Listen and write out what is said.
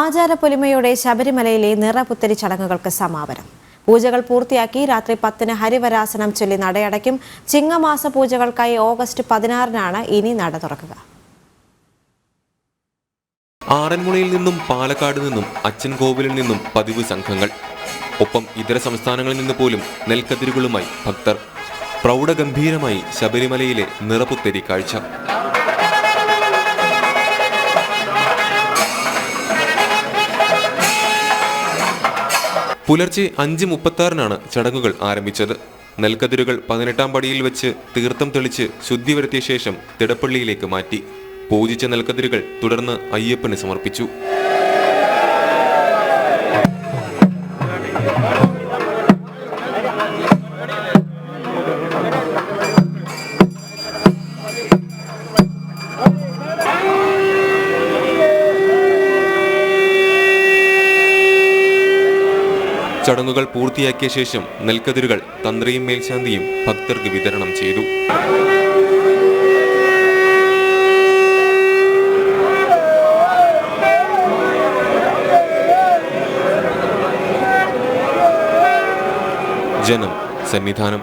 ആചാരപ്പൊലിമയോടെ ശബരിമലയിലെ നിറപുത്തരി ചടങ്ങുകൾക്ക് സമാപനം. പൂജകൾ പൂർത്തിയാക്കി രാത്രി പത്തിന് ഹരിവരാസനം ചൊല്ലി നടയടയ്ക്കും. ചിങ്ങമാസ പൂജകൾക്കായി ഓഗസ്റ്റ് പതിനാറിനാണ് ഇനി നട തുറക്കുക. ആറന്മുളയിൽ നിന്നും പാലക്കാട് നിന്നും അച്ഛൻ കോവിലിൽ നിന്നും പതിവ് സംഘങ്ങൾ. ഒപ്പം ഇതര സംസ്ഥാനങ്ങളിൽ നിന്ന് പോലും നെൽക്കതിരുകളുമായി ഭക്തർ. പ്രൗഢഗംഭീരമായി ശബരിമലയിലെ നിറപുത്തരി കാഴ്ച. പുലർച്ചെ അഞ്ച് മുപ്പത്താറിനാണ് ചടങ്ങുകൾ ആരംഭിച്ചത്. നെൽക്കതിരുകൾ പതിനെട്ടാം പടിയിൽ വെച്ച് തീർത്ഥം തെളിച്ച് ശുദ്ധി വരുത്തിയ ശേഷം തിടപ്പള്ളിയിലേക്ക് മാറ്റി. പൂജിച്ച നെൽക്കതിരുകൾ തുടർന്ന് അയ്യപ്പന് സമർപ്പിച്ചു. ചടങ്ങുകൾ പൂർത്തിയാക്കിയ ശേഷം നെൽക്കതിരുകൾ തന്ത്രിയും മേൽശാന്തിയും ഭക്തർക്ക് വിതരണം ചെയ്തു. ജനം സന്നിധാനം